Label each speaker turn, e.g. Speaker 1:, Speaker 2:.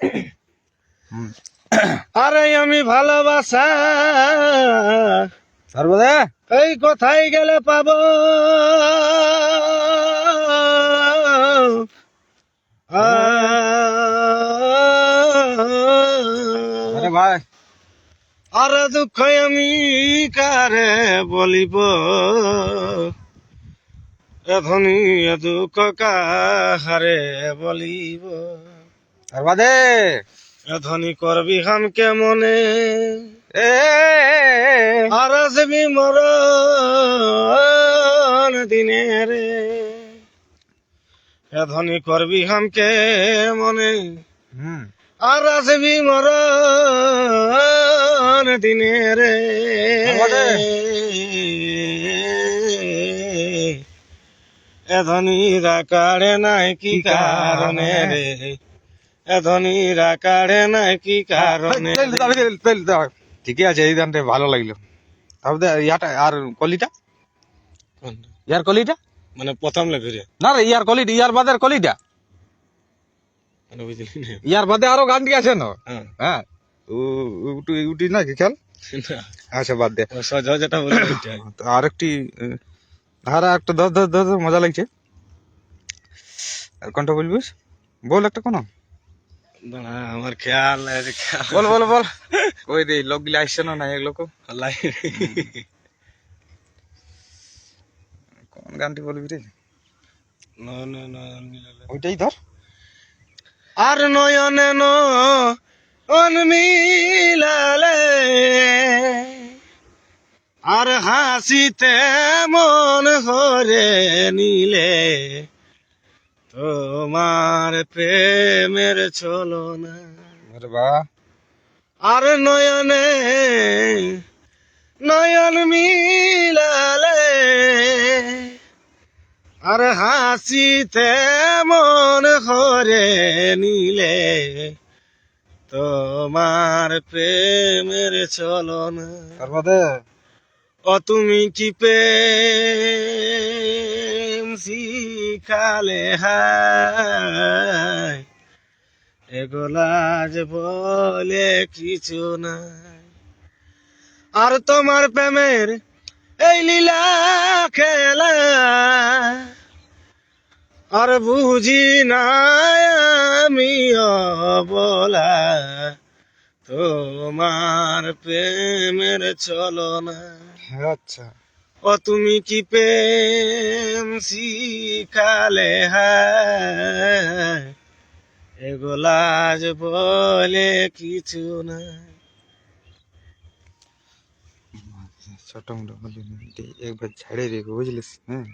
Speaker 1: আরে আমি ভালোবাসা।
Speaker 2: সর্বদা?
Speaker 1: এই কোথায় গেলে পাবো।
Speaker 2: আরে ভাই।
Speaker 1: আর দুঃখ আমি কারে বলিব? এখনই দুঃখ কাহারে বলিব?
Speaker 2: সর্বাদে
Speaker 1: এখনই করবি হাম কেমনে
Speaker 2: এ
Speaker 1: আর আসবি মর দিনে রে। এখনই করবি হাম। কেমনে আর আসবি মর দিনে রে।
Speaker 2: আমাদের।
Speaker 1: এধনীরা কাড়ে নাই কি কারণে রে? এধনীরা কাড়ে নাই কি কারণে।
Speaker 2: ঠিকই আছে এই গানটা ভালো লাগল। তারপরে ইয়াটা আর কলিটা? ইয়ার কলিটা?
Speaker 1: মানে প্রথম লেগে
Speaker 2: না রে ইয়ার কলিটা ইয়ার বাদের কলিটা।
Speaker 1: মানে না?
Speaker 2: ইয়ার বাদে আরও গানটি আছে না?
Speaker 1: হ্যাঁ।
Speaker 2: হ্যাঁ। উটি উটি না কি খেয়াল আচ্ছা বাদ দে।
Speaker 1: যেটা
Speaker 2: তো আরেকটি আর একটা দশ দশ দশ মজা লাগছে। আর কোনটা বলবিস বল একটা কোন।
Speaker 1: দাঁড়া, আমার খেয়াল নাই
Speaker 2: বল বল বল। কই রে লোকগুলি আসছে না না এগুলো
Speaker 1: লাই।
Speaker 2: কোন গানটি বলবি রে?
Speaker 1: না, না, না, মিলালে।
Speaker 2: ওইটাই ধর।
Speaker 1: আর নয়নে নন মিলালে আর হাসিতে মন হরে নিলে। তোমার প্রেমের চলো না
Speaker 2: আর
Speaker 1: নয়নে নয়ন মিলালে আর হাসিতে মন হরে নিলে তোমার প্রেমের চলন।
Speaker 2: তার বাদে
Speaker 1: ও তুমি কি প্রেম শিখালে হায় বলে কিছু নাই। আর তোমার প্রেমের এই লীলা খেলা, আর বুঝি না আমি বলা তোমার প্রেমের চলো না
Speaker 2: আচ্ছা।
Speaker 1: ও তুমি কি প্রেম শিখালে? হায়। এগুলাজ বলে কিছু না।
Speaker 2: ছোট মোটো বলি একবার ছাড়ে দেখো বুঝলিস? হ্যাঁ